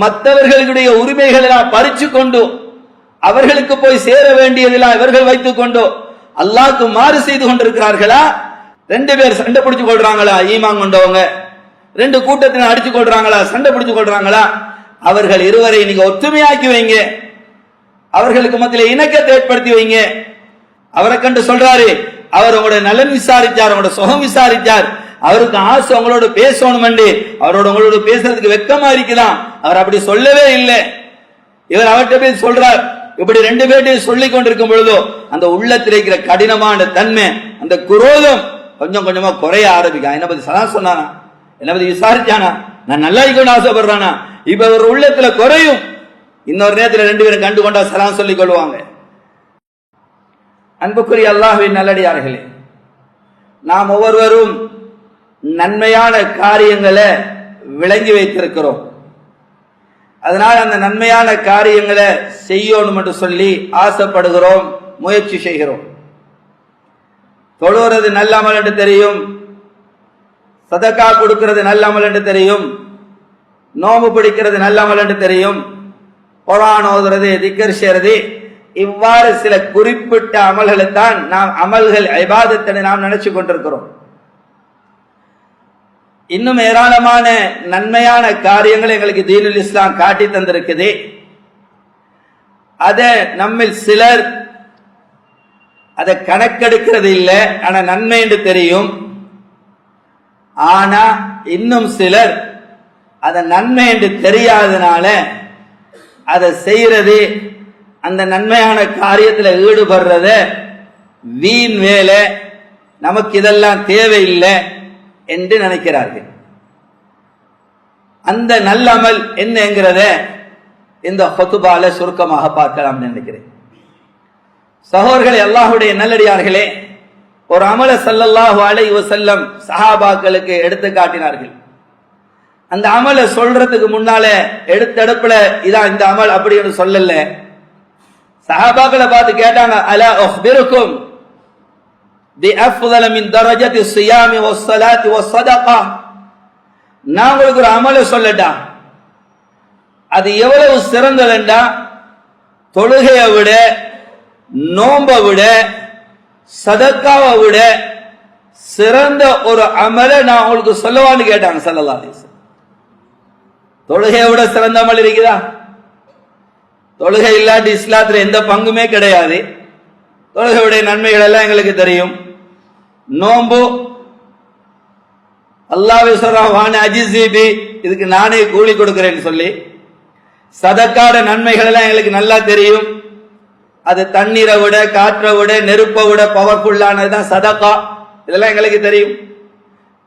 மற்றவர்களுடைய உரிமைகளெல்லாம் பறிச்சு கொண்டு அவர்களுக்கு போய் சேர வேண்டியதெல்லாம் இவர்கள் வைத்துக் கொண்டு அல்லாக்கு மாறு செய்து கொண்டிருக்கிறார்களா? ரெண்டு பேர் சண்டை பிடிச்சு கொள்றாங்களா? ஈமான் கொண்டவங்க. ரெண்டு கூட்டத்தினர் அடிச்சு கொள்றாங்களா? சண்டை பிடிச்சு கொள்றாங்களா? அவர்கள் இருவரை நீங்க ஒற்றுமையாக்கி வைங்க. அவர்களுக்கு மத்தியில இணக்கத்தை ஏற்படுத்தி வைங்க. அவரை கண்டு சொல்றாரு அவர் உங்களோட நலன் விசாரிச்சார் உங்களோட சுகம் விசாரிச்சார். அவருக்கு ஆசை அவங்களோட பேசணும் அவரோட உங்களோட பேசுறதுக்கு வெக்கமா இருக்குதான் அவர் அப்படி சொல்லவே இல்லை. இவர் அவர்கிட்ட போய் சொல்றார் இப்படி ரெண்டு பேர்ட்டையும் சொல்லி கொண்டிருக்கும் பொழுதோ அந்த உள்ளத்தில் இருக்கிற கடினமான தன்மை அந்த குரோதம் கொஞ்சம் கொஞ்சமா குறைய ஆரம்பிக்கும். என்ன பத்தி சதா சொன்னானா? என்ன பத்தி விசாரிச்சானா? நான் நல்லா இருக்கணும்னு ஆசைப்படுறானா? இப்ப ஒரு உள்ளத்துல குறையும். இன்னொரு நேரத்துல ரெண்டு பேரும் கண்டு கொண்டா சலாம் சொல்லிக் கொள்வாங்க. அன்புக்குரிய அல்லாஹுவின் நல்லடியார்களே நாம் ஒவ்வொருவரும் நன்மையான காரியங்களை விளங்கி வைத்திருக்கிறோம். அதனால் அந்த நன்மையான காரியங்களை செய்யணும் என்று சொல்லி ஆசைப்படுகிறோம் முயற்சி செய்கிறோம். தொழுவது நல்ல அமல் என்று தெரியும் சதக்கா கொடுக்கிறது நல்ல அமல் என்று தெரியும் நோம்பு பிடிக்கிறது நல்ல அமல் என்று தெரியும் குரான் ஓதுறது திக்கர் செய்யறது இவ்வாறு சில குறிப்பிட்ட அமல்களை தான் நாம் அமல்கள் ஐபாதத்தை நாம் நினைச்சு கொண்டிருக்கிறோம். இன்னும் ஏராளமான நன்மையான காரியங்களை எங்களுக்கு தீனுல் இஸ்லாம் காட்டி தந்திருக்குது. அதை நம்மில் சிலர் அதை கணக்கெடுக்கிறது இல்லை ஆனா நன்மை என்று தெரியும். ஆனா இன்னும் சிலர் அதை நன்மை என்று தெரியாதனால அதை செய்யறது அந்த நன்மையான காரியத்தில் ஈடுபடுறத வீண் வேலை நமக்கு இதெல்லாம் தேவையில்லை. என்று நினைக்கிறார்கள். அந்த நல்லமல் என்னங்கிறத இந்த ஹொத்துபால சுருக்கமாக பார்க்கலாம் நினைக்கிறேன். சகோதரர்களே அல்லாஹுடைய நல்லடியார்களே ஒரு அமல சல்லல்லாஹு அலைஹி செல்லம் சஹாபாக்களுக்கு எடுத்து காட்டினார்கள். அந்த அமலை சொல்றதுக்கு முன்னால எடுத்தடுப்புல இதான் இந்த அமல் அப்படின்னு சொல்லல. சஹாபாக்களை பார்த்து கேட்டாங்க அலா உஹ்பிருக்கும்? தி அஃதல மின் தரஜத்தி ஸியாமி வஸ்ஸலாத்தி வஸ்ஸதகா நான் உங்களுக்கு ஒரு அமலை சொல்லட்டா? அது எவ்வளவு சிறந்ததுண்டா? தொழுகையை விட நோம்பை விட சதக்காவை விட சிறந்த ஒரு அமலை நான் உங்களுக்கு சொல்லவான்னு கேட்டாங்க சல்லல்லா அலிஸ் தொழுகையை விட சிறந்த அமல் இருக்குதா? தொழுகை இல்லாட்டி இஸ்லாத்துல எந்த பங்குமே கிடையாது. தொழுகையுடைய நன்மைகள் எல்லாம் எங்களுக்கு தெரியும். நோம்பு அல்லாஹ் சொல்றான் வான அஜிசிபி இதுக்கு நானே கூலி கொடுக்கிறேன்னு சொல்லி. சதக்காட நன்மைகள் எல்லாம் எங்களுக்கு நல்லா தெரியும். அது தண்ணீரை விட காற்றை விட நெருப்பை விட பவர்ஃபுல்லானதுதான் சதக்கா. இதெல்லாம் எங்களுக்கு தெரியும்.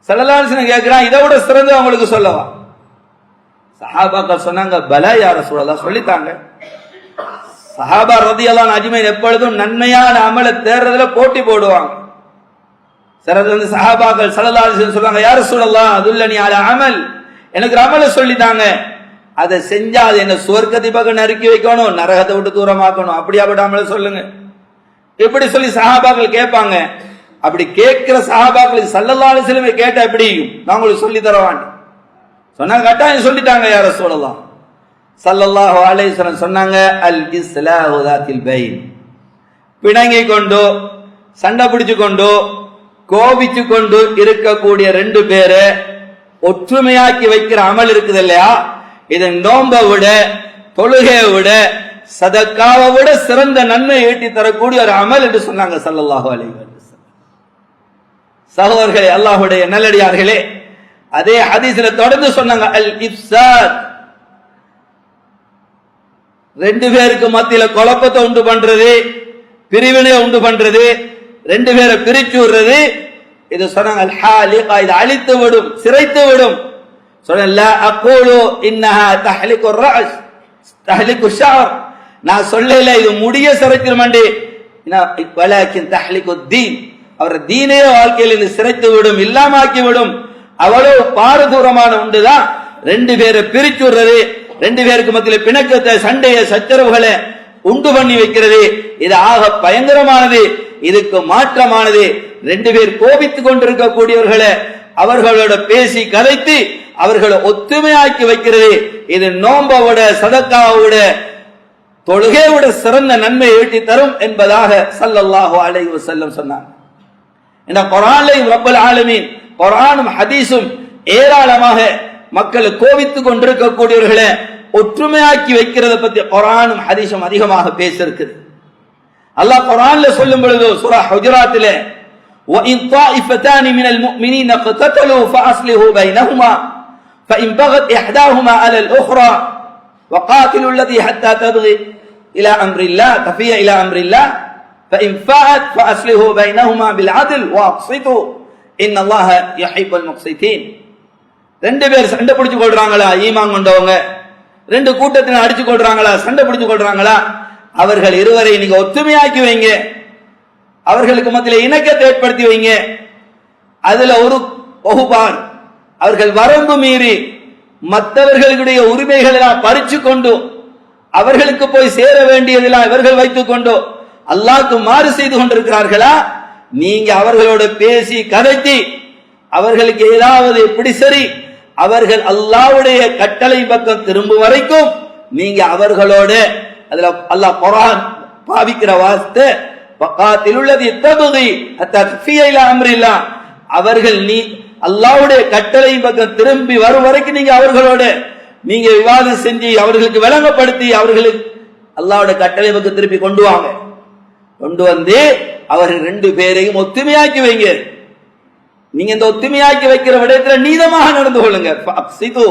சலலாசனம் கேட்கிறான் இதை விட சிறந்து அவங்களுக்கு சொல்லவா? சஹாபாக்கள் சொன்னாங்க பல யார சொல்லலாம் சொல்லித்தாங்க சஹாபா ரதியெல்லாம் அஜ்மைன் எப்பொழுதும் நன்மையான அமலை தேர்றதுல போட்டி போடுவாங்க. சிலது வந்து சஹாபாக்கள் சலலாசன் சொல்லுவாங்க யார சொல்லலாம் அதுல்ல நீ அது அமல். எனக்கு அமலை சொல்லிட்டாங்க. அதை செஞ்சா அது என்ன சுவர்க்கத்தை பக்கம் நறுக்கி வைக்கணும் நரகத்தை விட்டு தூரமாக்கணும். அப்படியாப்பட்ட அமலை சொல்லுங்க. இப்படி சொல்லி சஹாபாக்கள் கேட்பாங்க. அப்படி கேட்கிற சஹாபாக்கள் சல்லல்லாலு அலைஹி கேட்டா எப்படி நான் உங்களுக்கு சொல்லி தரவான் சொன்னாங்க கட்டாயம் சொல்லிட்டாங்க யார சொல்லலாம் சல்லல்லாஹு அலைஹி சொன்னாங்க அல் இஸ்லாஹு பைன். பிணங்கி கொண்டு சண்டை பிடிச்சு கொண்டு கோபிச்சு கொண்டு இருக்கக்கூடிய ரெண்டு பேரு ஒற்றுமையாக்கி வைக்கிற அமல் இருக்குது இல்லையா? இது நோம்ப விட தொழுகையை விட சதக்காவை விட சிறந்த நன்மை ஈட்டி தரக்கூடிய ஒரு அமல் என்று சொன்னாங்க சல்லல்லாஹு அலைஹி சகோதரர்களே அல்லாஹுடைய நல்லடியார்களே அதே ஹதீஸ்ல தொடர்ந்து சொன்னாங்க அல் இப்சாத் ரெண்டு பேருக்கு மத்தியில குழப்பத்தை உண்டு பண்றது பிரிவினை உண்டு பண்றது. ரெண்டு பேரை பிரிச்சு விடுறது. இது சொன்னாங்க இது அழித்து விடும் சிறைத்து விடும். நான் சொல்லல இது முடிய சிறைத்திடும் அவர் தீனே வாழ்க்கையில் இது சிறைத்து விடும் இல்லாம ஆக்கி விடும். அவ்வளவு பாரதூரமான உண்டுதான். ரெண்டு பேரை பிரிச்சு விடுறது. ரெண்டு பேருக்கு மத்தியில் பிணக்கத்தை சண்டைய சச்சரவுகளை உண்டு பண்ணி வைக்கிறது. இது ஆக பயங்கரமானது. இதுக்கு மாற்றமானது. ரெண்டு பேர் கோபித்துக் கொண்டிருக்கக்கூடியவர்களை அவர்களோட பேசி கதைத்து அவர்களை ஒத்துமையாக்கி வைக்கிறது. இது நோன்பை சதக்காவோட தொழுகையோட சிறந்த நன்மை ஈட்டி தரும் என்பதாக ஸல்லல்லாஹு அலைஹி செல்லம் சொன்னாங்க. இந்த குரான்லையும் ரப்பல் ஆலமீன் குரானும் ஹதீஸும் ஏராளமாக மக்களை கோவித்துக் கொண்டிருக்கக்கூடியவர்களை ஒற்றுமையாக்கி வைக்கிறத பத்தி குரானும் ஹதீஸும் அதிகமாக பேசியிருக்குது அல்லாஹ் குரான்ல சொல்லும் பொழுது சூரா ஹுஜராத்திலே وَإِن طَائِفَتَانِ مِنَ الْمُؤْمِنِينَ اقْتَتَلُوا فَأَصْلِحُوا بَيْنَهُمَا فَإِن بَغَتْ إِحْدَاهُمَا عَلَى الْأُخْرَى وَقَاتِلُوا الَّتِي حَتَّى تَبْغِي إِلَى أَمْرِ اللَّهِ تَفِيَ إِلى أَمْرِ اللَّهِ فَإِن فَاءَتْ فَأَصْلِحُوا بَيْنَهُمَا بِالْعَدْلِ وَأَقْسِطُوا إِنَّ اللَّهَ يُحِبُّ الْمُقْسِطِينَ ரெண்டு பேர் சண்டை பிடிச்சு கொள்றாங்களா? ஈமான் கொண்டவங்க. ரெண்டு கூட்டத்தினர் அடிச்சு கொள்றாங்களா? சண்டை பிடிச்சு கொள்றாங்களா? அவர்கள் இருவரை நீங்க ஒத்துமையாக்கி வைங்க. அவர்களுக்கு மத்தியில் இணக்கத்தை ஏற்படுத்தி வைங்க. அதுல ஒரு வகுப்பார் அவர்கள் வரம்பு மீறி மற்றவர்களுடைய உரிமைகளை பறிச்சு கொண்டு அவர்களுக்கு போய் சேர வேண்டியதெல்லாம் இவர்கள் வைத்துக் கொண்டு அல்லாக்கு மாறு செய்து கொண்டிருக்கிறார்களா? நீங்க அவர்களோட பேசி கதைத்தி அவர்களுக்கு ஏதாவது எப்படி சரி அவர்கள் அல்லாவுடைய கட்டளை பக்கம் திரும்பும் வரைக்கும் நீங்க அவர்களோட அதுல அல்லாஹ் குர்ஆன் பாவிக்கிற வாஸ்து பக்காத்தில் உள்ளது தபுகி அம்ரில்லா. அவர்கள் நீ அல்லாவுடைய கட்டளை பக்கம் திரும்பி வரும் வரைக்கும் நீங்க அவர்களோடு நீங்க விவாதம் செஞ்சு அவர்களுக்கு விளங்கப்படுத்தி அவர்களுக்கு அல்லாவுடைய கட்டளை பக்கம் திருப்பி கொண்டு வாங்க. கொண்டு வந்து அவர்கள் ரெண்டு பேரையும் ஒத்துமையாக்கி வைங்க. நீங்க இந்த ஒத்துமையாக்கி வைக்கிற விடயத்துல நீதமாக நடந்து கொள்ளுங்க. சிது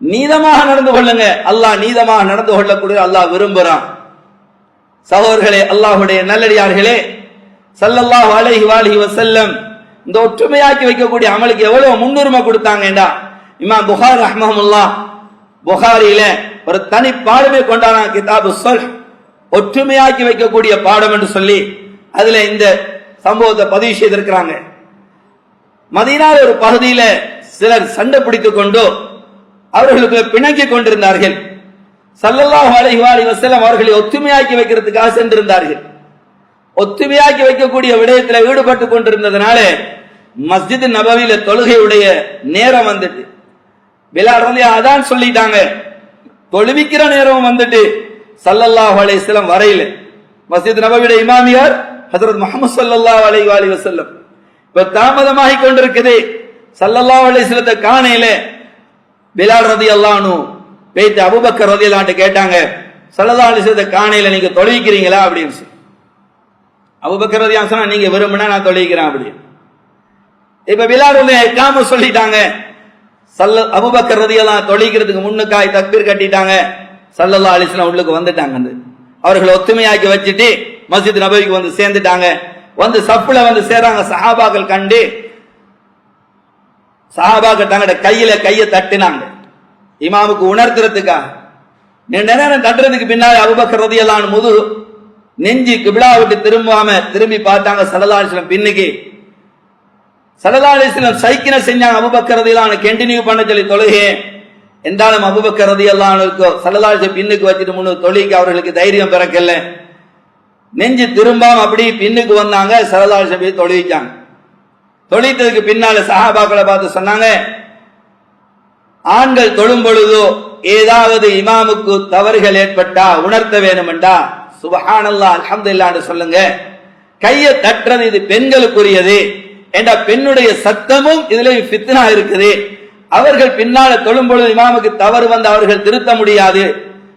நீதமாக நடந்து கொள்ளுங்க. அல்லாஹ் நீதமாக நடந்து கொள்ளக்கூடிய அல்லாஹ் விரும்புறான். சகோதரர்களே அல்லாஹுடைய நல்லடியார்களே சல்லல்லாஹ் அலைஹி வாலிஹி வசல்லம் இந்த ஒற்றுமையாக்கி வைக்கக்கூடிய அமலுக்கு எவ்வளவு முன்னுரிமை கொடுத்தாங்கடா இமா புகார் ரஹ்மஹுல்லாஹ் புகாரியில ஒரு தனி பாடமே கொண்டானா கிதாபு சொல் ஒற்றுமையாக்கி வைக்கக்கூடிய பாடம் என்று சொல்லி அதுல இந்த சம்பவத்தை பதிவு செய்திருக்கிறாங்க. மதீனால ஒரு பகுதியில சிலர் சண்டை பிடித்துக் கொண்டு அவர்களுக்கு பிணங்கி கொண்டிருந்தார்கள். சல்லல்லாஹு அலைஹி வசலம் அவர்களை ஒத்துமையாக்கி வைக்கிறதுக்காக சென்றிருந்தார்கள். ஒத்துமையாக்கி வைக்கக்கூடிய விடயத்தில் ஈடுபட்டு கொண்டிருந்ததுனால மஸ்ஜித் நபவியில தொழுகையுடைய நேரம் வந்துட்டு. பிலால் அதான் சொல்லிட்டாங்க. தொழுவிக்கிற நேரம் வந்துட்டு. சல்லல்லாஹ் அலைஹி சிலம் வரையில. மஸ்ஜித் நபவியுடைய இமாமியார் ஹஜரத் முகமது சல்லா அலை வாலி வசல்லம் இப்ப தாமதமாகி கொண்டிருக்குது. சல்லல்லா அலைஹி வஸல்லத்தை காணையில பிலால் ரதி அல்லானு பேத்து அபுபக்கர் ரதி அல்லான்ட்டு கேட்டாங்க சல்லல்லா அலைஹி வஸல்லத்தை காணையில நீங்க தொழுவிக்கிறீங்களா அப்படின்னு சொல்லி. அபூபக்கர் ரதியல்லாஹு சொன்னா நீங்க விரும்பினா நான் தொழுவிக்கிறேன் அப்படி இப்ப பிலால் வந்து காம சொல்லிட்டாங்க சல்ல அபுபக்கர் ரதி எல்லாம் தொழுவிக்கிறதுக்கு முன்னுக்காய் தக்பீர் கட்டிட்டாங்க சல்லல்லா அலைஹி உள்ளுக்கு வந்துட்டாங்க அவர்களை ஒத்துமையாக்கி வச்சுட்டு மஸ்ஜித் நபவிக்கு வந்து சேர்ந்துட்டாங்க. வந்து சப்புல வந்து சேராங்க சஹாபாக்கள் கண்டு. சஹாபாக்கள் தங்களோட கையில கையை தட்டினாங்க. இமாமுக்கு உணர்த்துறதுக்கா நீண்ட நேரம் தட்டுறதுக்கு பின்னாடி அபுபக்கர் ரதியல்லான் முது நெஞ்சு கிபிலா விட்டு திரும்பாம திரும்பி பார்த்தாங்க சலதாலிஸ்லம் பின்னுக்கு. சலதாலிஸ்லம் சைக்கின செஞ்சாங்க அபுபக்கர் ரதியல்லான் கண்டினியூ பண்ண சொல்லி தொழுகே. என்றாலும் அபுபக்கர் எல்லாம் இருக்கோ சலதாலிசம் பின்னுக்கு வச்சுட்டு முன்னு தொழிலுக்கு அவர்களுக்கு தைரியம் பிறக்கல. நெஞ்சு திரும்பாம அப்படி பின்னுக்கு வந்தாங்க சரதால் சபையை தொழுவிச்சாங்க. தொழித்ததுக்கு பின்னால சஹாபாக்களை பார்த்து சொன்னாங்க ஆண்கள் தொழும் பொழுதோ ஏதாவது இமாமுக்கு தவறுகள் ஏற்பட்டா உணர்த்த வேணுமெண்டா சுபஹானல்லா அல்ஹம்துலில்லாஹ்னு சொல்லுங்க. கையை தட்டுறது இது பெண்களுக்குரியது என்ற பெண்ணுடைய சத்தமும் இதுல ஃபித்னா இருக்குது. அவர்கள் பின்னால தொழும் பொழுது இமாமுக்கு தவறு வந்து அவர்கள் திருத்த முடியாது.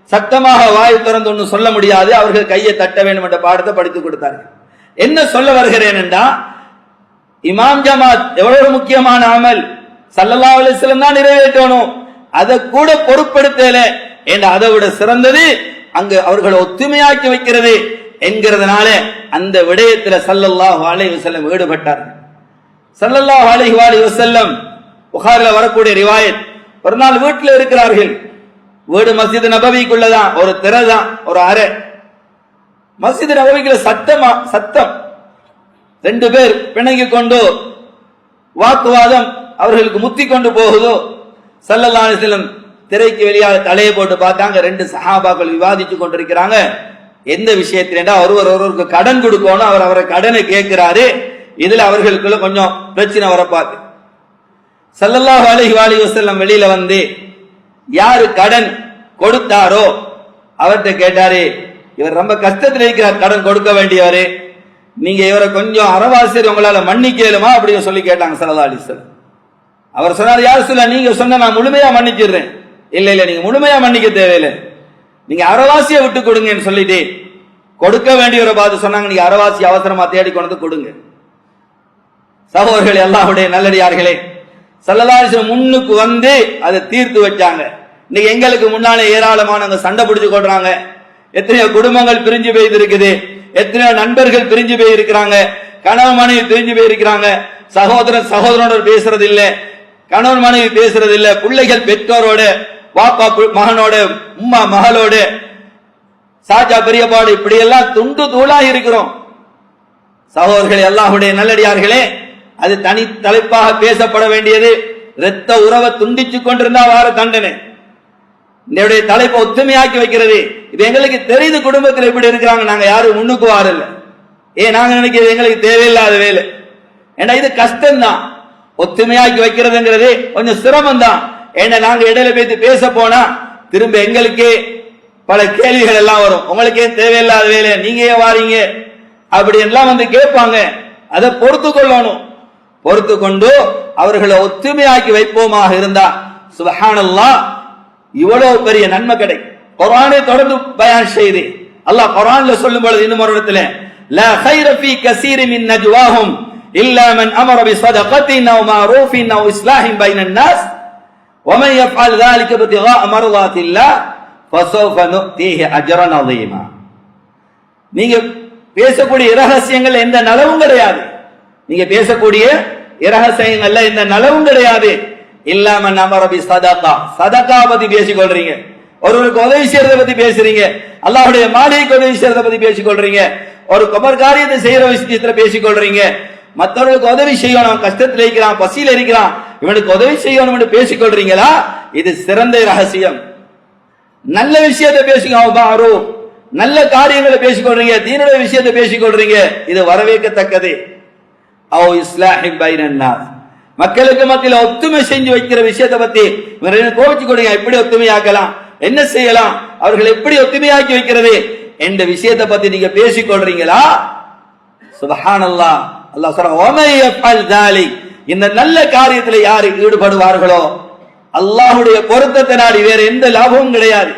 சத்தமாக வாய் திறந்து ஒன்று சொல்ல முடியாது. அவர்கள் கையை தட்ட வேண்டும் என்ற பாடத்தை படித்துக் கொடுத்தார்கள். என்ன சொல்ல வருகிறேன் என்றா இமாம் ஜமாத் எவ்வளவு முக்கியமான அமல். சல்லல்லா அலிஸ்லம் தான் நிறைவேற்றணும். அதை கூட பொறுப்படுத்தல என்ற அதை விட சிறந்தது அங்கு அவர்களை ஒத்துமையாக்கி வைக்கிறது என்கிறதுனால அந்த விடயத்துல சல்லல்லாஹ் அலை வசல்லம் ஈடுபட்டார்கள். சல்லல்லாஹ் அலை வாலி வசல்லம் புகாரில் வரக்கூடிய ரிவாயத் ஒரு நாள் வீட்டில் இருக்கிறார்கள். வீடு மஸ்ஜித் நபவிக்குள்ளதான் ஒரு திரை தான் ஒரு அறை. மஸ்ஜித் நபவிக்குள்ள சத்தமா சத்தம். ரெண்டு பேர் பிணங்கி கொண்டு வாக்குவாதம் அவர்களுக்கு முத்தி கொண்டு போகுதோ? சல்லல்லாசிலும் திரைக்கு வெளியாக தலையை போட்டு பார்த்தாங்க ரெண்டு சஹாபாக்கள் விவாதிச்சு கொண்டிருக்கிறாங்க. எந்த விஷயத்திலேண்டா ஒருவர் ஒருவருக்கு கடன் கொடுக்கணும் அவர் அவரை கடனை கேட்கிறாரு. இதுல அவர்களுக்குள்ள கொஞ்சம் பிரச்சனை வர பார்த்து சல்லல்லாஹு வாலி வசல்லம் வெளியில வந்து யாரு கடன் கொடுத்தாரோ அவர்கிட்ட கேட்டாரு இவர் ரொம்ப கஷ்டத்தில் இருக்கிறார் கடன் கொடுக்க வேண்டியவரு. நீங்க இவரை கொஞ்சம் அறவாசியர் உங்களால மன்னிக்கலுமா அப்படின்னு சொல்லி கேட்டாங்க சல்லா அலிஸ்லாம் அவர் சொன்னார் யார் சொல்ல நீங்க சொன்ன நான் முழுமையா மன்னிச்சிடுறேன். இல்ல இல்ல நீங்க முழுமையா மன்னிக்க தேவையில்லை. நீங்க அறவாசியை விட்டு கொடுங்கன்னு சொல்லிட்டு கொடுக்க வேண்டியவரை பார்த்து சொன்னாங்க நீங்க அறவாசி அவசரமா தேடி கொண்டு வந்து கொடுங்க. சகோதரர்கள் எல்லாருடைய நல்லடியார்களே சல்லதாரிசம் முன்னுக்கு வந்து அதை தீர்த்து வச்சாங்க. இன்னைக்கு எங்களுக்கு முன்னாலே ஏராளமானவங்க சண்டை பிடிச்சு கொள்றாங்க. எத்தனையோ குடும்பங்கள் பிரிஞ்சு போயிருக்குது. எத்தனையோ நண்பர்கள் பிரிஞ்சு போய் இருக்கிறாங்க கணவன் மனைவி பிரிஞ்சு போயிருக்கிறாங்க. சகோதரன் சகோதரனோட பேசுறது இல்ல கணவன் மனைவி பேசுறது இல்ல பிள்ளைகள் பெற்றோரோட பாப்பா பு- மகனோட உம்மா மகளோட சாஜா பெரியப்பாடு இப்படி எல்லாம் துண்டு தூளா இருக்கிறோம். சகோதரர்கள் எல்லாருடைய நல்லடியார்களே அது தனி தலைப்பாக பேசப்பட வேண்டியது. இரத்த உறவை துண்டிச்சு கொண்டிருந்தா வார தண்டனை. என்னுடைய தலைப்பை ஒத்துமையாக்கி வைக்கிறது. இது எங்களுக்கு தெரியுது குடும்பத்தில் எப்படி இருக்கிறாங்க. நாங்க யாரும் முன்னுக்கு வாரல. ஏ நாங்க நினைக்கிறது எங்களுக்கு தேவையில்லாத வேலை. ஏன்னா இது கஷ்டம்தான். ஒத்துமையாக்கி வைக்கிறதுங்கிறது கொஞ்சம் சிரமம் தான் ஏன்னா நாங்க இடையில பேசி பேச போனா திரும்ப எங்களுக்கே பல கேள்விகள் எல்லாம் வரும். உங்களுக்கே தேவையில்லாத வேலை. நீங்க ஏன் வாரீங்க? அப்படி எல்லாம் வந்து கேட்பாங்க. அதை பொறுத்து கொள்ளணும். பொறுத்து கொண்டு அவர்களை ஒத்துமையாக்கி வைப்போமாக இருந்தா சுபஹானல்லாஹ் இவ்வளவு பெரிய நன்மை கிடைக்கும் குர்ஆனை தொடர்ந்து பயான் செய்து அல்லாஹ் குர்ஆன்ல சொல்லும் பொழுது இன்னும் ஒரு இடத்துல லா خير في كثير من نجواهم الا من امر بصدقه او معروف او اصلاح بين الناس ومن يفعل ذلك ابتغاء مرضات الله فسوف نؤتيه اجرا عظيما நீங்க பேசக்கூடிய இரகசியங்கள் எந்த நலவும் கிடையாது நீங்க பேசக்கூடிய இரகசியங்கள்ல இந்த நலவும் கிடையாது. இல்லாம நமரபி சதகா சதகா பத்தி பேசிக்கொள்றீங்க. ஒருவருக்கு உதவி செய்யறத பத்தி பேசுறீங்க. அல்லாவுடைய மாளிகைக்கு உதவி செய்யறத பத்தி பேசிக்கொள்றீங்க. ஒரு கபர் காரியத்தை செய்யற விஷயத்துல பேசிக்கொள்றீங்க. மற்றவர்களுக்கு உதவி செய்யணும். கஷ்டத்தில் இருக்கிறான் பசியில் இருக்கிறான். இவனுக்கு உதவி செய்யணும் பேசிக்கொள்றீங்களா? இது சிறந்த ரகசியம் நல்ல விஷயத்தை பேசுங்க நல்ல காரியங்களை பேசிக்கொள்றீங்க. தீனுடைய விஷயத்தை பேசிக்கொள்றீங்க. இது வரவேற்கத்தக்கது. மக்களுக்கு மத்தியில் ஒத்துமை செஞ்சு வைக்கிற விஷயத்தை பத்தி கோபிச்சு கொடுங்க எப்படி ஒத்துமையாக்கலாம் என்ன செய்யலாம் அவர்கள் எப்படி ஒத்துமையாக்கி வைக்கிறது என்ற விஷயத்தை பத்தி நீங்க பேசிக்கொள்றீங்களா சுபஹானல்லாஹ் அல்லாஹ் சொல்றான் "வமை யஃபல் இந்த நல்ல காரியத்துல யாரு ஈடுபடுவார்களோ அல்லாஹுடைய பொருத்தத்தை நாடி வேற எந்த லாபமும் கிடையாது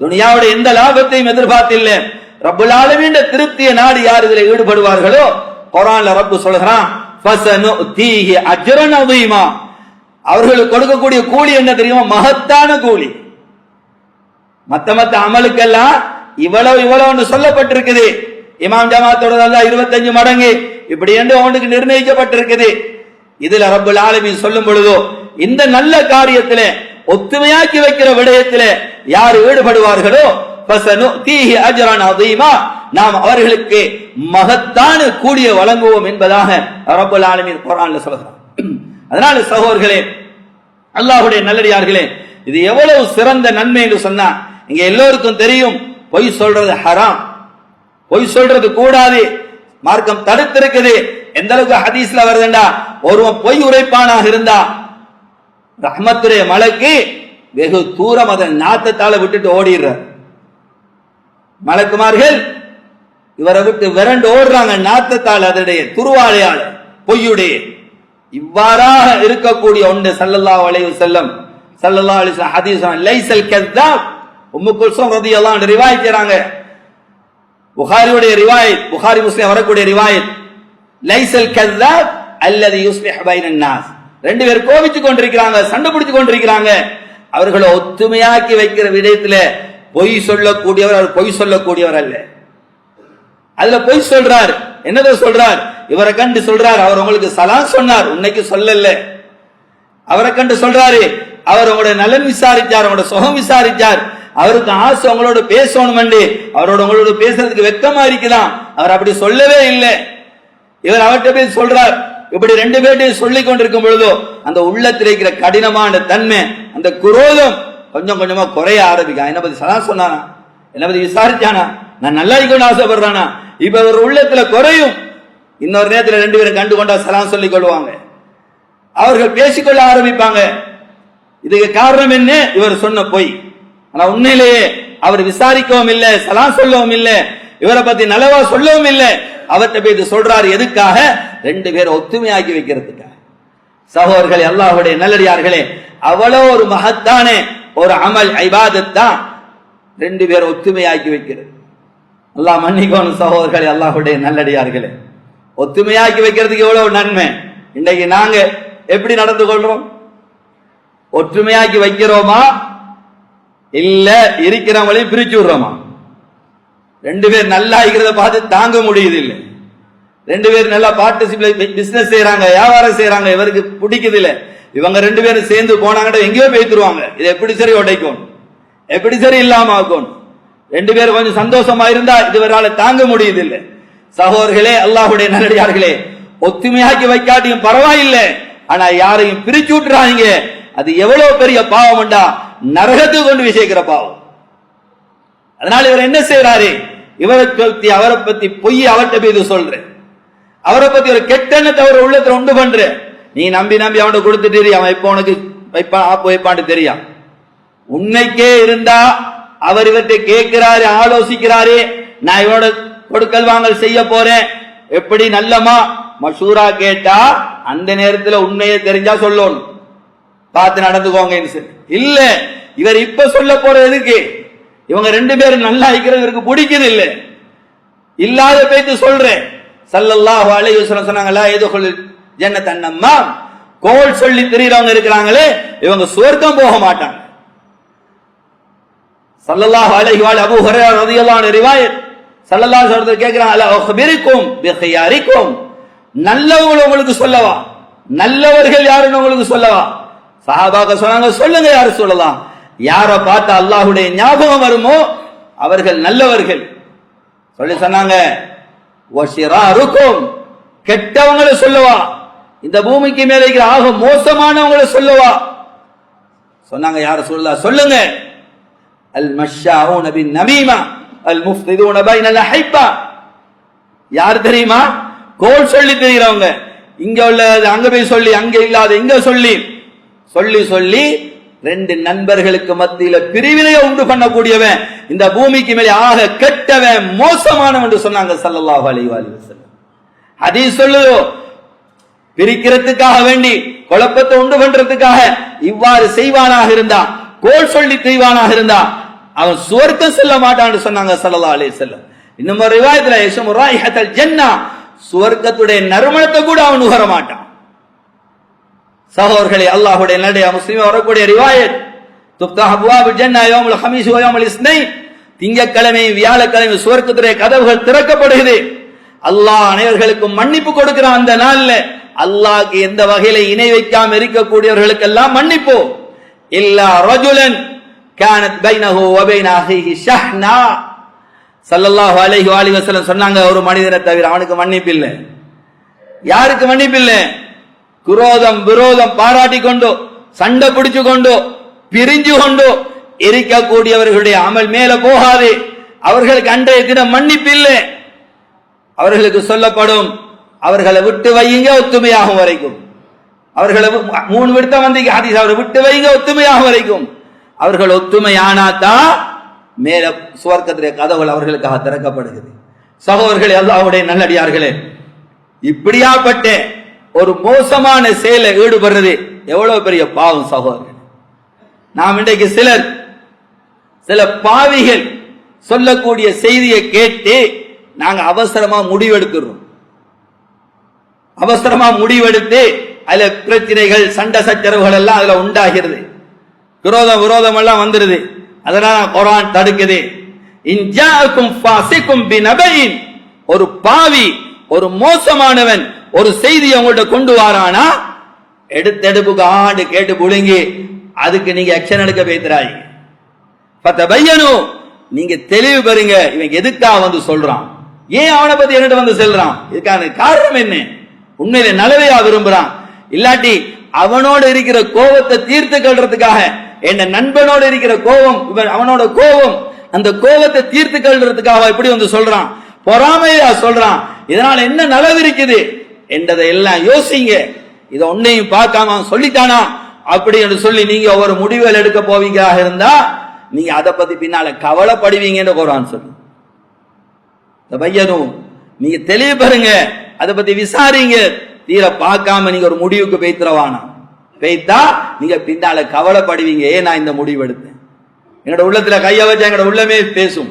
துனியாவுடைய எந்த லாபத்தையும் எதிர்பார்த்தில்லை ரப்புல் ஆலமீன் திருப்தியை நாடு யார் இதுல ஈடுபடுவார்களோ குரான்ல ரப்பு சொல்கிறான் "ஃபஸனுதீஹி அஜ்ரன் அவர்களுக்கு கொடுக்கக்கூடிய கூலி என்ன தெரியுமா? மகத்தான கூலி. மத்த மத்த அமலுக்கெல்லாம் இவ்வளவு இவ்வளவு சொல்லப்பட்டிருக்குது. இமாம் ஜமாத்தோட இருபத்தஞ்சு மடங்கு இப்படி என்று அவனுக்கு நிர்ணயிக்கப்பட்டிருக்குது. இதுல ரப்புல் ஆலமீன் சொல்லும் பொழுதோ இந்த நல்ல காரியத்தில ஒத்துமையாக்கி வைக்கிற விடயத்தில யார் ஈடுபடுவார்களோ நாம் அவர்களுக்கு மகத்தான கூலிய வழங்குவோம் என்பதாக ரப்புல் ஆலமின் குர்ஆன்ல சொல்கிறான் அதனால சகோதர்களே அல்லாஹுடைய நல்லடியார்களே இது எவ்வளவு சிறந்த நன்மை என்று சொன்னா இங்க எல்லோருக்கும் தெரியும் பொய் சொல்றது ஹராம். பொய் சொல்றது கூடாது. மார்க்கம் தடுத்திருக்குது. எந்த அளவுக்கு ஹதீஸ்ல வருதுண்டா? ஒருவன் பொய் உரைப்பானாக இருந்தா ரஹ்மத்துடைய மலைக்கு வெகு தூரம் அதன் நாத்தத்தால விட்டுட்டு ஓடிடுற மலக்குமார்கள் இவரை விட்டு விரண்டு ஓடுறாங்க நாத்தத்தால் அதனுடைய துருவாழையால் பொய்யுடைய. இவ்வாறாக இருக்கக்கூடிய ஒன்று சல்லல்லா வளைவு செல்லம் சல்லல்லா அலிசன் ஹதீசன் லைசல் கெத்தா உம்மு குல்சம் ரதியெல்லாம் ரிவாய்க்கிறாங்க புகாரியுடைய ரிவாயத் புகாரி முஸ்லீம் வரக்கூடிய ரிவாயத். லைசல் கெத்தா அல்லது யூஸ்லிஹ் பைனன் நாஸ். ரெண்டு பேர் கோபிச்சு கொண்டிருக்கிறாங்க சண்டை பிடிச்சு கொண்டிருக்கிறாங்க. அவர்களை ஒத்துமையாக்கி வைக்கிற விடயத்தில் பொய் சொல்லக்கூடியவர் அவர் பொய் சொல்லக்கூடியவர் அல்ல. அதுல பொய் சொல்றார். என்னதோ சொல்றார்? இவரை கண்டு சொல்றார் அவர் உங்களுக்கு சலாம் சொன்னார். உன்னைக்கு சொல்லல. அவரை கண்டு சொல்றாரு அவர் உங்களுடைய நலன் விசாரிச்சார் உங்களோட சுகம் விசாரிச்சார். அவருக்கு ஆசை உங்களோட பேசணும் அவரோட உங்களோட பேசுறதுக்கு வெக்கமா இருக்கலாம் அவர் அப்படி சொல்லவே இல்லை. இவர் அவர்கிட்ட போய் சொல்றார். இப்படி ரெண்டு பேர்ட்டையும் சொல்லி கொண்டிருக்கும் பொழுதோ அந்த உள்ளத்தில் இருக்கிற கடினமான தன்மை அந்த குரோதம் கொஞ்சம் கொஞ்சமா குறைய ஆரம்பிக்கும் என்ன பத்தி சதா சொன்னானா? என்ன பத்தி விசாரிச்சானா? நான் நல்லா இருக்கணும்னு ஆசைப்படுறானா? இப்ப ஒரு உள்ளத்துல குறையும். இன்னொரு நேரத்தில் ரெண்டு பேரும் கண்டு கொண்டா சலாம் சொல்லிக் கொள்வாங்க. அவர்கள் பேசிக்கொள்ள ஆரம்பிப்பாங்க. இதுக்கு காரணம் என்ன? இவர் சொன்ன பொய். ஆனா உண்மையிலேயே அவர் விசாரிக்கவும் இல்லை சலாம் சொல்லவும் இல்லை இவரை பத்தி நல்லவா சொல்லவும் இல்லை. அவர்கிட்ட போய் இது சொல்றாரு எதுக்காக? ரெண்டு பேரும் ஒத்துமையாக்கி வைக்கிறதுக்காக. சகோதரர்களே அல்லாஹுடைய நல்லடியார்களே அவ்வளோ ஒரு மகத்தான ஒரு அமல் ஐபாதத் தான் ரெண்டு பேரும் ஒத்துமையாக்கி வைக்கிறது. அல்லாஹ் மன்னிக்கணும் சகோதரர்களே அல்லாஹுடைய நல்லடியார்களே. ஒத்துமையாக்கி வைக்கிறதுக்கு எவ்வளவு நன்மை? இன்னைக்கு நாங்க எப்படி நடந்து கொள்றோம்? ஒற்றுமையாக்கி வைக்கிறோமா? இல்ல இருக்கிறவங்களையும் பிரிச்சு விடுறோமா? ரெண்டு பேர் நல்லா இருக்கிறத பார்த்து தாங்க முடியுது இல்லை ரெண்டு பேர் நல்லா பார்ட்டிசிபேட் பிசினஸ் செய்யறாங்க வியாபாரம் செய்யறாங்க இவருக்கு பிடிக்குது இல்லை இவங்க ரெண்டு பேரும் சேர்ந்து போனாங்கன்னா எங்கேயோ பேத்துருவாங்க இது எப்படி சரி உடைக்கும்? எப்படி சரி இல்லாம ஆகும் ரெண்டு பேரும் கொஞ்சம் சந்தோஷமா இருந்தா இதுவரால தாங்க முடியுது இல்ல சகோதரர்களே அல்லாஹுடைய நல்லடியார்களே ஒத்துமையாக்கி வைக்காட்டியும் பரவாயில்லை. ஆனா யாரையும் பிரிச்சு விட்டுறாங்க அது எவ்வளவு பெரிய பாவம்டா நரகத்துக்கு கொண்டு விசேக்கிற பாவம். அதனால இவர் என்ன செய்யறாரு இவரை பத்தி அவரை பத்தி பொய் அவர்கிட்ட போய் இது சொல்றேன். அவரை பத்தி ஒரு கெட்ட எண்ணத்தை அவர் உள்ளத்துல உண்டு பண்றேன். நீ நம்பி நம்பி அவனுக்கு கொடுத்துட்டு அவன் இப்ப உனக்கு வைப்பான் ஆப்பு வைப்பான்னு தெரியும் உண்மைக்கே இருந்தா அவர் இவற்றை கேட்கிறாரு ஆலோசிக்கிறாரு நான் இவனோட கொடுக்கல் வாங்கல் செய்ய போறேன். எப்படி நல்லமா? மசூரா கேட்டா அந்த நேரத்துல உண்மையை தெரிஞ்சா சொல்லணும். பார்த்து நடந்துக்கோங்க இல்ல இவர் இப்ப சொல்ல போறது எதுக்கு? இவங்க ரெண்டு பேரும் நல்லா இருக்கிறது இவருக்கு பிடிக்குது இல்ல. இல்லாத பேச்சு சொல்றேன். சல்லல்லாஹு அலைஹி வஸல்லம் சொன்னாங்களா ஏதோ என்ன தன்னம்மா கோல் சொல்லி திரியிறவங்க இருக்கிறாங்களே இவங்க சுவர்க்கம் போக மாட்டாங்க. சல்லல்லாஹ் அலைஹி வ அபூ ஹுரைரா রাদিয়াল্লাহு அன்ஹு ரிவாயத். சல்லல்லாஹு அலைஹி வஸல்லம் கேக்குறாங்க அல அக்பிருக்கும் பிஹியாரிக்கும் நல்லவங்களை உங்களுக்கு சொல்லவா? நல்லவர்கள் யாருன்னு உங்களுக்கு சொல்லவா? சஹாபாக்க சொன்னாங்க சொல்லுங்க யாரு சொல்லலாம் யார பார்த்து அல்லாஹுடைய ஞாபகம் வருமோ? அவர்கள் நல்லவர்கள். சொல்லி சொன்னாங்க வஷிராருக்கும் கெட்டவங்களை சொல்லவா? இந்த பூமிக்கு மேல இருக்கிற ஆக மோசமானவங்களை சொல்லுவா? சொன்னாங்க யார சொல்லா சொல்லுங்க. அல் மஷாவுன நபி நமீமா அல் முஃப்திதுன நல்ல ஹைப்பா யார் தெரியுமா? கோல் சொல்லி தெரிகிறவங்க. இங்க உள்ளது அங்க போய் சொல்லி அங்க இல்லாத இங்க சொல்லி. சொல்லி சொல்லி ரெண்டு நண்பர்களுக்கு மத்தியில பிரிவினையை உண்டு பண்ணக்கூடியவன் இந்த பூமிக்கு மேலே ஆக கெட்டவன் மோசமானவன் என்று சொன்னாங்க சல்லல்லாஹு அலைஹி வஸல்லம். ஹதீஸ் சொல்லுதோ பிரிக்கிறதுக்காக வேண்டி குழப்பத்தை உண்டு பண்றதுக்காக இவ்வாறு செய்வானாக இருந்தா கோல் சொல்லி தெய்வானாக இருந்தா அவன் சுவர்க்கம் செல்ல மாட்டான்னு சொன்னாங்க சல்லா அலைஹி செல்லம் இன்னும் ஒரு ரிவாயத்துல யஷமு ஜன்னா சுவர்க்கத்துடைய நறுமணத்தை கூட அவன் நுகர மாட்டான். சகோதர்களே அல்லாஹுடைய நடைய முஸ்லீம் வரக்கூடிய ரிவாயத் துப்தா அபுவாபு ஜன்னா யோமுல் ஹமீஸ் யோமுல் இஸ்னை திங்கக்கிழமை வியாழக்கிழமை சுவர்க்கத்துடைய கதவுகள் திறக்கப்படுகிறது. அல்லாஹ் அனைவர்களுக்கும் மன்னிப்பு கொடுக்கிறான் அந்த நாள்ல. அல்லாஹ்க்கு எந்த வகையில இணை வைக்காம இருக்கக்கூடியவர்களுக்கெல்லாம் மன்னிப்போ. இல்லா ரஜுலன் கானத் பைனஹு வபைன அஹிஹி ஷஹ்னா. சல்லல்லாஹு அலைஹி வாலிஹி வஸல்லம் சொன்னாங்க ஒரு மனிதனை தவிர அவனுக்கு மன்னிப்பு இல்லை. யாருக்கு மன்னிப்பு இல்லை? குரோதம் விரோதம் பாராட்டி கொண்டோ சண்டை பிடிச்சு கொண்டோ பிரிஞ்சு கொண்டோ இருக்கக்கூடியவர்களுடைய அமல் மேல போகாது. அவர்களுக்கு அன்றைய தினம் மன்னிப்பு இல்லை. அவர்களுக்கு சொல்லப்படும் அவர்களை விட்டு வையுங்க ஒத்துமையாகும் வரைக்கும். அவர்களை மூணு விடுத்த வந்து ஹதீஸ் அவரை விட்டு வைங்க ஒத்துமையாகும் வரைக்கும். அவர்கள் ஒத்துமையானாதான் மேல சுவர்க்கத்திலே கதவுகள் அவர்களுக்காக திறக்கப்படுகிறது. சகோதரர்களே அல்லாவுடைய நல்லடியார்களே இப்படியாப்பட்ட ஒரு மோசமான செயலை ஈடுபடுறது எவ்வளவு பெரிய பாவம் சகோதரர்கள். நாம் இன்றைக்கு சிலர் சில பாவிகள் சொல்லக்கூடிய செய்தியை கேட்டு நாங்கள் அவசரமா முடிவெடுக்கிறோம். அவசரமா முடிவெடுத்து அதுல பிரச்சனைகள் சண்டை சச்சரவுகள் எல்லாம் அதுல உண்டாகிறது. விரோதம் விரோதம் எல்லாம் வந்துருது. அதனால குரான் தடுக்குது. இன்ஜாக்கும் ஃபாசிக்கும் பினபையின் ஒரு பாவி ஒரு மோசமானவன் ஒரு செய்தி அவங்கள்ட்ட கொண்டு வாரானா? எடுத்தெடுப்புக்கு ஆண்டு கேட்டு புழுங்கி அதுக்கு நீங்க ஆக்ஷன் எடுக்க பேசுறாய். பத்த பையனும் நீங்க தெளிவு பெறுங்க. இவன் எதுக்காக வந்து சொல்றான்? ஏன் அவனை பத்தி என்னட்டு வந்து செல்றான்? இதுக்கான காரணம் என்ன? உண்மையில நல்லதையா விரும்புறான். இல்லாட்டி அவனோட இருக்கிற கோபத்தை தீர்த்து கொள்றதுக்காக என்ன நண்பனோட இருக்கிற கோபம் இவன் அவனோட கோபம் அந்த கோபத்தை தீர்த்து கொள்றதுக்காக இப்படி வந்து சொல்றான். பொறாமையா சொல்றான். இதனால என்ன நலவு இருக்குது? என்றதை எல்லாம் யோசிங்க. இதை ஒன்னையும் பார்க்காம அவன் சொல்லிட்டானா? அப்படி என்று சொல்லி நீங்க ஒரு முடிவுகள் எடுக்க போவீங்களாக இருந்தா நீங்க அதை பத்தி பின்னால கவலைப்படுவீங்கன்னு குரான் சொல்லு. பையனும் நீங்க தெளிவு பெறுங்க அதை பத்தி விசாரிங்க. தீர பார்க்காம நீங்க ஒரு முடிவுக்கு பெய்த்துறவானா பெய்த்தா நீங்க பின்னால கவலைப்படுவீங்க. ஏன் நான் இந்த முடிவு எடுத்தேன்? என்னோட உள்ளத்துல கைய வச்சா எங்களோட உள்ளமே பேசும்.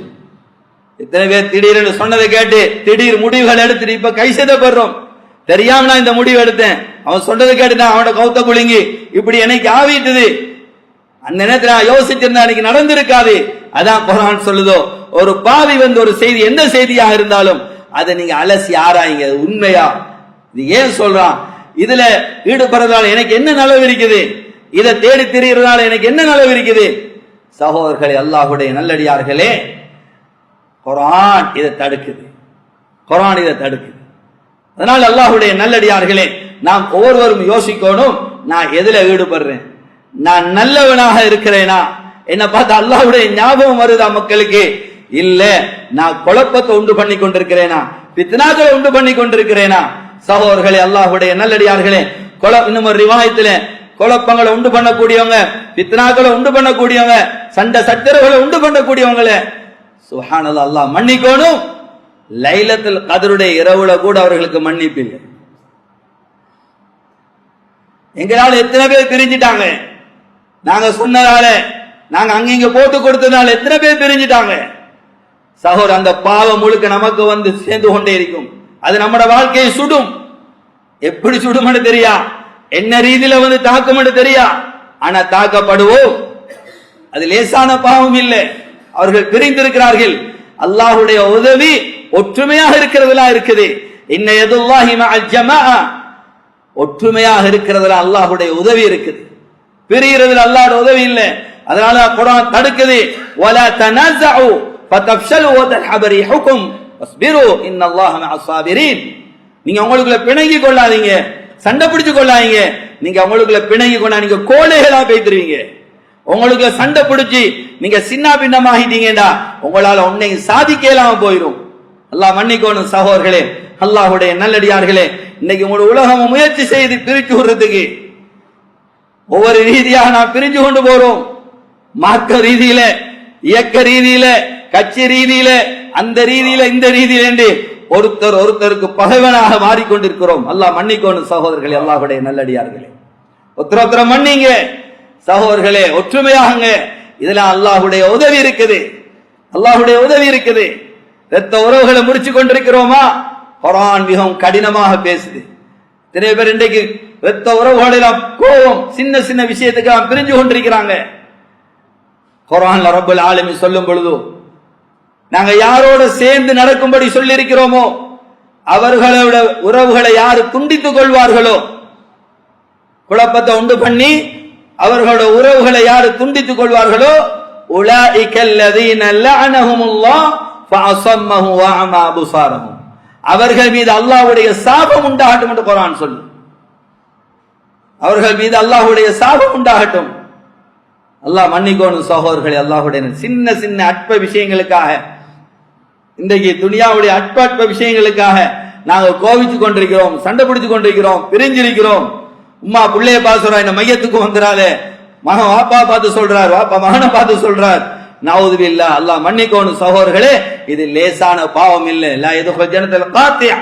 இத்தனை பேர் திடீர்னு சொன்னதை கேட்டு திடீர் முடிவுகள் எடுத்துட்டு இப்ப கை செய்தப்படுறோம் தெரியாம நான் இந்த முடிவு எடுத்தேன். அவன் சொன்னதை கேட்டு நான் அவனோட கௌத்த குலுங்கி இப்படி எனக்கு ஆவிட்டுது அந்த நேரத்தில் நான் யோசிச்சிருந்தா அன்னைக்கு நடந்திருக்காது. அதான் குரான் சொல்லுதோ ஒரு பாவி வந்து ஒரு செய்தி எந்த செய்தியாக இருந்தாலும் அதை நீங்க அலசி ஆராயுங்க. உண்மையா? இது ஏன் சொல்றான்? இதுல ஈடுபடுறதால எனக்கு என்ன நலவு இருக்குது? இதை தேடி திரிகிறதால எனக்கு என்ன நலவு இருக்குது? சகோதரர்களே அல்லாஹுடைய நல்லடியார்களே குரான் இதை தடுக்குது. குரான் இதை தடுக்குது. அதனால் அல்லாஹுடைய நல்லடியார்களே நாம் ஒவ்வொருவரும் யோசிக்கணும் நான் எதுல ஈடுபடுறேன்? நான் நல்லவனாக இருக்கிறேனா? என்ன பார்த்தா அல்லாவுடைய ஞாபகம் வருதா மக்களுக்கு? இல்ல. நான் குழப்பத்தை உண்டு பண்ணி கொண்டிருக்கிறேனா? பித்னாக்களை உண்டு பண்ணி கொண்டிருக்கிறேனா? சகோதரர்களே அல்லாஹுடைய நல்லடியார்களே கொல இன்னும் ஒரு ரிவாயத்துல குழப்பங்களை உண்டு பண்ணக்கூடியவங்க பித்னாக்களை உண்டு பண்ணக்கூடியவங்க சண்டை சச்சரவுகளை உண்டு பண்ணக்கூடியவங்களே சுஹானல் அல்லாஹ் மன்னிக்கணும். லைலத்தில் கதருடைய இரவுல கூட அவர்களுக்கு மன்னிப்பு இல்லை. எங்களால் எத்தனை பேர் பிரிஞ்சிட்டாங்க? நாங்க சொன்னதால நாங்க அங்கிங்க போட்டு கொடுத்ததால எத்தனை பேர் பிரிஞ்சிட்டாங்க? சகோர் அந்த பாவம் முழுக்க நமக்கு வந்து சேர்ந்து கொண்டே இருக்கும். அது நம்மட வாழ்க்கையை சுடும். எப்படி சுடும்னு தெரியா? என்ன ரீதியில வந்து தாக்கும்னு தெரியா? ஆனா தாக்கப்படுவோம். அது லேசான பாவம் இல்லை. அவர்கள் பிரிந்திருக்கிறார்கள். அல்லாஹுடைய உதவி ஒற்றுமையாக இருக்கிறதுலாம் இருக்குது. இன்ன எதுல்லாஹி ஒற்றுமையாக இருக்கிறதுல அல்லாஹுடைய உதவி இருக்குது. பிரிகிறதுல அல்லாட உதவி இல்லை. அதனால குரான் தடுக்குது. ولا تنازعوا فتفشلوا வ தஹப ரீஹுக்கும் ان الله مع الصابرين நீங்க உங்களுக்குள்ள பிணங்கி கொள்ளாதீங்க. சண்டை பிடிச்சு கொள்ளாதீங்க. நீங்க உங்களுக்குள்ள பிணங்கி கொண்டா நீங்க கோழைகளா பேத்துருவீங்க உங்களுக்கு சண்டை பிடிச்சி நீங்க சின்ன பின்னமாகிட்டீங்கடா உங்களால ஒன்னையும் சாதிக்கலாம போயிடும் அல்லாஹ் மன்னிக்கோணும் சகோதரர்களே. அல்லாஹுடைய நல்லடியார்களே இன்னைக்கு உங்களோட உலகம் முயற்சி செய்து பிரிச்சு விடுறதுக்கு ஒவ்வொரு ரீதியாக நாம் பிரிஞ்சு கொண்டு போறோம். மார்க்க ரீதியில இயக்க ரீதியில கட்சி ரீதியில அந்த ரீதியில இந்த ரீதியில என்று ஒருத்தர் ஒருத்தருக்கு பகைவனாக மாறிக்கொண்டிருக்கிறோம். அல்லாஹ் மன்னிக்கோணும் சகோதரர்களே அல்லாஹுடைய நல்லடியார்களே. ஒருத்தர் ஒருத்தர மன்னிங்க. சகோதரர்களே ஒற்றுமையாகுங்க இதுல அல்லாஹுடைய உதவி இருக்குது. அல்லாஹுடைய உதவி இருக்குது. ரத்த உறவுகளை முடிச்சு கொண்டிருக்கிறோமா? குரான் மிகவும் கடினமாக பேசுது. நிறைய பேர் இன்றைக்கு ரத்த உறவுகளெல்லாம் கோபம் சின்ன சின்ன விஷயத்துக்கு பிரிஞ்சு கொண்டிருக்கிறாங்க. குரான்ல ரப்பல் ஆளுமி சொல்லும் பொழுது நாங்க யாரோட சேர்ந்து நடக்கும்படி சொல்லி இருக்கிறோமோ அவர்களோட உறவுகளை யாரு துண்டித்துக் கொள்வார்களோ குழப்பத்தை உண்டு பண்ணி அவர்களோட உறவுகளை யாரு துண்டித்துக் கொள்வார்களோ உலாஇகல்லதீன லஅனஹுமுல்லாஹ் ஃபஅஸம்மஹு வஅமா அபுசாரஹும் அவர்கள் மீது அல்லாஹ்வுடைய சாபம் உண்டாகட்டும் என்று குரான் சொல்லு. அவர்கள் மீது அல்லாஹுடைய சாபம் உண்டாகட்டும். அல்லாஹ் மன்னிக்கோணும் சகோதரர்களை அல்லாஹுடைய சின்ன சின்ன அற்ப விஷயங்களுக்காக இன்றைக்கு துனியாவுடைய அற்ப அற்ப விஷயங்களுக்காக நாங்கள் கோவிச்சு கொண்டிருக்கிறோம் சண்டை பிடிச்சு கொண்டிருக்கிறோம் பிரிஞ்சிருக்கிறோம். உம்மா பிள்ளைய பார்த்து சொல்றா இந்த மையத்துக்கு வந்துடாதே மகன் வாப்பா பார்த்து சொல்றார் வாப்பா மகனை பார்த்து சொல்றார். நவுது இல்லா அல்லாஹ் மன்னிக்கோணும் சகோதரர்களே இது லேசான பாவம் இல்லை. எல்லா எதுவும் ஜனத்துல காத்தியா.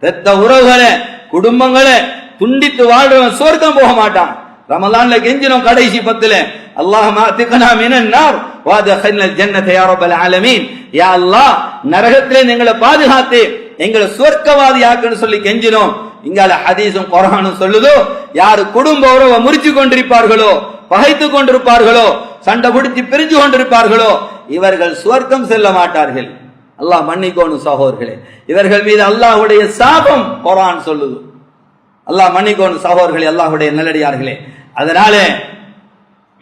ரத்த உறவுகளை குடும்பங்களை துண்டித்து வாழ்றவன் சொர்க்கம் போக மாட்டான். ரமலான்ல கெஞ்சினோம் கடைசி பத்துல. அல்லாஹ் மாத்திக்கனா மினன்னார் நார். வாதஹல்னல் ஜன்னத யா ரப்பல் ஆலமீன். யா அல்லாஹ் நரகத்திலே எங்களை பாதுகாத்து எங்களை சொர்க்கவாதி ஆக்குன்னு சொல்லி கெஞ்சினோம். இங்கால ஹதீஸும் குரானும் சொல்லுதோ யாரு குடும்ப உறவை முறிச்சு கொண்டிருப்பார்களோ பகைத்து கொண்டிருப்பார்களோ சண்டை பிடிச்சி பிரிஞ்சு கொண்டிருப்பார்களோ இவர்கள் சுவர்க்கம் செல்ல மாட்டார்கள். அல்லாஹ் மன்னிக்கோணும் சகோதர்களே. இவர்கள் மீது அல்லாஹுடைய சாபம் குரான் சொல்லுது. அல்லாஹ் மன்னிக்கோணும் சகோதர்களே அல்லாஹுடைய நல்லடியார்களே. அதனால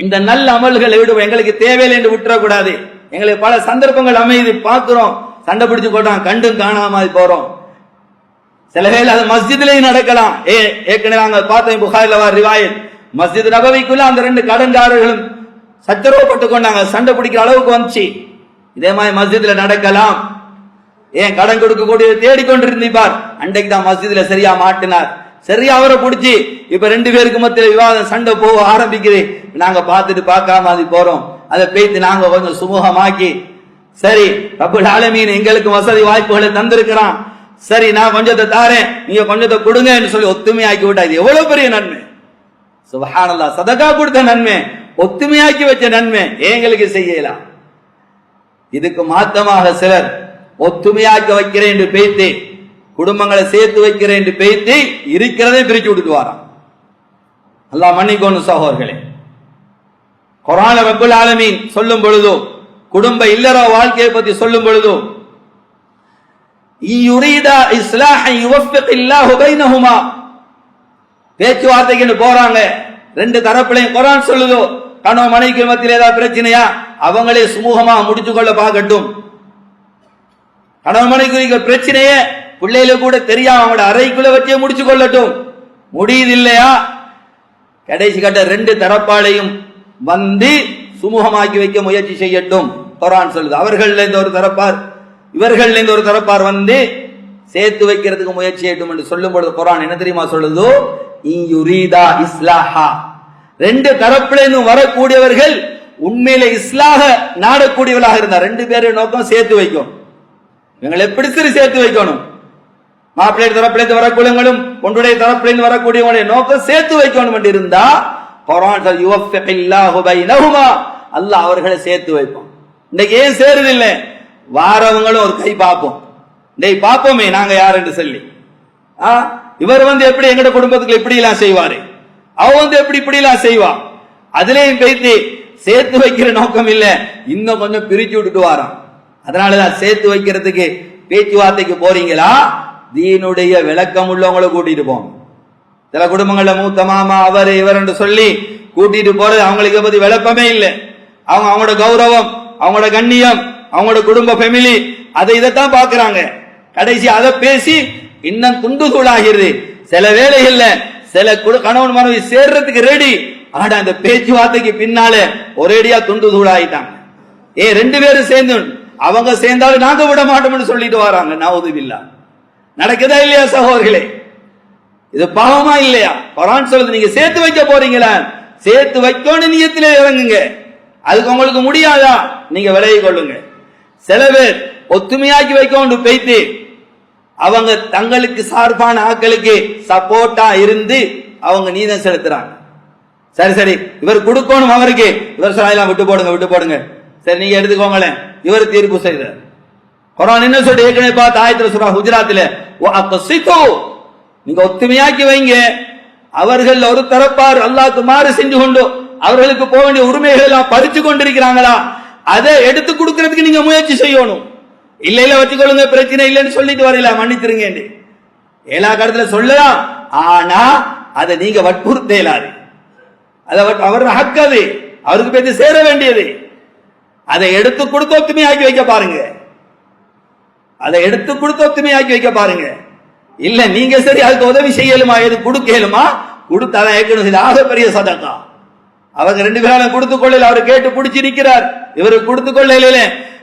இந்த நல்ல அமல்களை விடுவோம். எங்களுக்கு தேவையில்லை என்று விட்டுறக்கூடாது. எங்களுக்கு பல சந்தர்ப்பங்கள் அமைதி பார்க்கிறோம். சண்டை பிடிச்சு கொண்டான் கண்டும் காணாமல் போறோம். சில வேலை அது மஸ்ஜித்லயும் நடக்கலாம். ஏ ஏற்கனவே நாங்கள் பார்த்தோம் புகாரில் வர ரிவாயத். மஸ்ஜித் நபவிக்குள்ள அந்த ரெண்டு கடன்காரர்களும் சச்சரவுப்பட்டு கொண்டாங்க. சண்டை பிடிக்கிற அளவுக்கு வந்துச்சு. இதே மாதிரி மஸ்ஜித்ல நடக்கலாம். ஏன் கடன் கொடுக்க கூடிய தேடிக்கொண்டிருந்தீப்பார் அன்றைக்கு தான் மஸ்ஜித்ல சரியா மாட்டினார். சரியா அவரை பிடிச்சி இப்ப ரெண்டு பேருக்கு மத்தியில விவாதம் சண்டை போக ஆரம்பிக்குது. நாங்க பார்த்துட்டு பார்க்காம அது போறோம். அதை பேத்து நாங்க கொஞ்சம் சுமூகமாக்கி சரி ரப்புல் ஆலமீன் எங்களுக்கு வசதி வாய்ப்புகளை தந்திருக்கிறான். சரி நான் கொஞ்சத்தை தாரேன். நீங்க கொஞ்சத்தை கொடுங்கன்னு சொல்லி ஒத்துமையாக்கி விட்டா இது எவ்வளவு பெரிய நன்மை? சுபஹானல்லா சதகா கொடுத்த நன்மை ஒத்துமையாக்கி வச்ச நன்மை எங்களுக்கு செய்யலாம். இதுக்கு மாத்தமாக சிலர் ஒத்துமையாக்க வைக்கிறேன் என்று பேய்த்து குடும்பங்களை சேர்த்து வைக்கிறேன் என்று பேய்த்து இருக்கிறதே பிரிச்சு விட்டுட்டு வாரான். அல்லாஹ் மன்னிக்கோணும் சகோதரர்களே. கொரோனா ரப்புல் ஆலமீன் சொல்லும் பொழுதோ குடும்ப இல்லற வாழ்க்கையை பத்தி சொல்லும் பொழுதோ பேச்சுவார்த்தைக்கு போறாங்க. ரெண்டு தரப்புலையும் குரான் சொல்லுதோ கணவன் மனைவிக்கு மத்தியில் ஏதாவது பிரச்சனையா? அவங்களே சுமூகமா முடிச்சு கொள்ள பார்க்கட்டும். கணவன் மனைவிக்கு பிரச்சனையே பிள்ளையில கூட தெரியாம அவங்களோட அறைக்குள்ள வச்சே முடிச்சு கொள்ளட்டும் முடியுது இல்லையா கடைசி கட்ட ரெண்டு தரப்பாளையும் வந்து சுமூகமாக்கி வைக்க முயற்சி செய்யட்டும். குரான் சொல்லுது. அவர்கள் இந்த ஒரு தரப்பார். இவர்கள் இந்த ஒரு தரப்பார் வந்து சேர்த்து வைக்கிறதுக்கு முயற்சி செய்யட்டும் என்று சொல்லும் பொழுது குரான் என்ன தெரியுமா சொல்லுதோ? இயுரீதா இஸ்லாஹா. ரெண்டு தரப்புல வரக்கூடியவர்கள் உண்மையில இஸ்லாக நாடக்கூடியவர்களாக இருந்தார். ரெண்டு பேரும் நோக்கம் சேர்த்து வைக்கும். இவங்களை எப்படி சரி சேர்த்து வைக்கணும்? மாப்பிள்ளை தரப்பிலிருந்து வரக்கூடியவங்களும் ஒன்றுடைய தரப்பிலிருந்து வரக்கூடியவங்களுடைய நோக்கம் சேர்த்து வைக்கணும் என்று இருந்தா குரான் அல்லாஹ் அவர்களை சேர்த்து வைப்போம் இன்னைக்கு ஏன் சேருதில்லை வாரவங்களும் ஒரு கை பார்ப்போம் டேய் பார்ப்போமே நாங்க யார் என்று சொல்லி. ஆ, இவர் வந்து எப்படி எங்கட குடும்பத்துக்கு இப்படி எல்லாம் செய்வாரு? அவ வந்து எப்படி இப்படி எல்லாம் செய்வா? அதுலயும் பேசி சேர்த்து வைக்கிற நோக்கம் இல்ல. இன்னும் கொஞ்சம் பிரிச்சு விட்டுட்டு வாரான். அதனாலதான் சேர்த்து வைக்கிறதுக்கு பேச்சுவார்த்தைக்கு போறீங்களா? தீனுடைய விளக்கம் உள்ளவங்களை கூட்டிட்டு போங்க. சில குடும்பங்கள்ல மூத்த மாமா அவர் இவர் என்று சொல்லி கூட்டிட்டு போறது அவங்களுக்கு பத்தி விளக்கமே இல்லை. அவங்க அவங்களோட கௌரவம் அவங்களோட கண்ணியம் அவங்களோட குடும்ப ஃபெமிலி அதை இதைத்தான் பாக்குறாங்க கடைசி அதை பேசி இன்னும் துண்டு தூளாகிறது சில வேலைகள்ல சில கணவன் மனைவி சேர்றதுக்கு ரெடி ஆனா அந்த பேச்சுவார்த்தைக்கு பின்னால ஒரேடியா துண்டு தூளாயிட்டாங்க ஏ ரெண்டு பேரும் சேர்ந்து அவங்க சேர்ந்தாலும் நாங்க விட மாட்டோம்னு சொல்லிட்டு வராங்க. நவுதுபில்லா நடக்குதா இல்லையா சகோதரர்களே இது பாவமா இல்லையா? பரான் சொல்லுது நீங்க சேர்த்து வைக்க போறீங்களா? சேர்த்து வைக்கணும் நியத்திலே இறங்குங்க. அதுக்கு உங்களுக்கு முடியாதா? நீங்க விலகி கொள்ளுங்க. சில பேர் ஒத்துமையாக்கி வைக்கணும் பேய்த்து அவங்க தங்களுக்கு சார்பான ஆட்களுக்கு சப்போர்ட்டா இருந்து அவங்க நீதம் செலுத்துறாங்க. சரி சரி இவர் கொடுக்கணும் அவருக்கு. இவர் சொல்லலாம் விட்டு போடுங்க விட்டு போடுங்க. சரி நீங்க எடுத்துக்கோங்களேன். இவர் தீர்ப்பு செய்தார் குரான் என்ன சொல்லி ஏற்கனவே பார்த்து ஆயத்துல சொல்றா குஜராத்தில் நீங்க ஒத்துமையாக்கி வைங்க. அவர்கள் ஒரு தரப்பார் அல்லாக்கு மாறு செஞ்சு கொண்டு அவர்களுக்கு போக வேண்டிய உரிமைகள் எல்லாம் பறிச்சு கொண்டிருக்கிறாங்களா? அதை எடுத்து கொடுக்கறதுக்கு நீங்க முயற்சி செய்யணும். இல்ல இல்ல வச்சுக்கொள்ளுங்க பிரச்சனை இல்லைன்னு சொல்லிட்டு வரல மன்னிச்சிருங்க எல்லா காலத்துல சொல்லலாம் ஆனா அதை நீங்க வற்புறுத்த இயலாது அதை அவர் ஹக்கு அவருக்கு பேசி சேர வேண்டியது. அதை எடுத்து கொடுத்து ஒத்துமையாக்கி வைக்க பாருங்க. அதை எடுத்து கொடுத்து ஒத்துமையாக்கி வைக்க பாருங்க. இல்ல நீங்க சரி அதுக்கு உதவி செய்யலுமா எது கொடுக்கலுமா? கொடுத்தாதான் ஏற்கனவே ஆக ஆகப்பெரிய சதக்கம் அவங்க ரெண்டு பேரும் கொடுத்து கொள்ளையில் அவர் கேட்டு பிடிச்சி நிற்கிறார் இவருக்கு கொடுத்து கொள்ளையில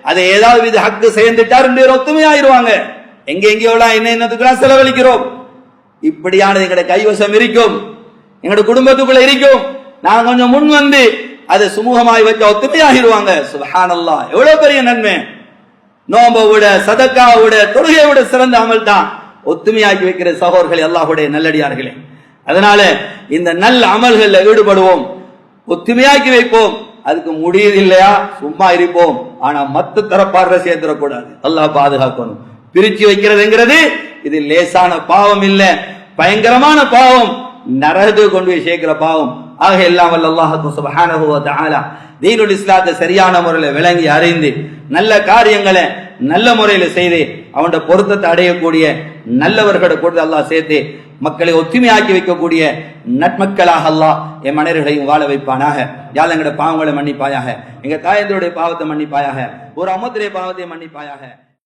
அதை ஏதாவது இது ஹக்கு சேர்ந்துட்டா ரெண்டு பேரும் ஒத்துமையாயிருவாங்க. எங்க எங்கேயோலாம் என்ன என்னத்துக்குலாம் செலவழிக்கிறோம். இப்படியானது எங்களோட கைவசம் இருக்கும். எங்களோட குடும்பத்துக்குள்ள இருக்கும். நான் கொஞ்சம் முன் வந்து அதை சுமூகமாய் வச்ச ஒத்துமையாகிடுவாங்க சுபஹானல்லாஹ் எவ்வளவு பெரிய நன்மை. நோம்ப விட சதக்கா விட விட சிறந்த அமல் தான் ஒத்துமையாக்கி வைக்கிற சகோதர்கள் எல்லாவுடைய நல்லடியார்களே. அதனால இந்த நல்ல அமல்களில் ஈடுபடுவோம். ஒத்துமையாக்கி வைப்போம். அதுக்கு முடியுது இல்லையா சும்மா இருப்போம். ஆனா மத்த தரப்பாடுற சேர்த்துடக்கூடாது அல்லாஹ் பாதுகாக்கணும். பிரிச்சு வைக்கிறதுங்கிறது இது லேசான பாவம் இல்ல. பயங்கரமான பாவம். நரகத்துக்கு கொண்டு போய் சேர்க்கிற பாவம். ஆக எல்லாம் வல்ல அல்லாஹ் சுபஹானஹு வ தஆலா தீனுல் இஸ்லாத்தை சரியான முறையில் விளங்கி அறிந்து நல்ல காரியங்களை நல்ல முறையில் செய்து அவனோட பொருத்தத்தை அடையக்கூடிய நல்லவர்களை கூட அல்லாஹ் சேர்த்து மக்களை ஒத்துமையாக்கி வைக்கக்கூடிய நட்மக்களாக அல்லாஹ் என் மனிதர்களையும் வாழ வைப்பானாக. யாழ் எங்களோட பாவங்களை மன்னிப்பாயாக? எங்க தாயந்தருடைய பாவத்தை மன்னிப்பாயாக. ஒரு அமத்துடைய பாவத்தை மன்னிப்பாயாக.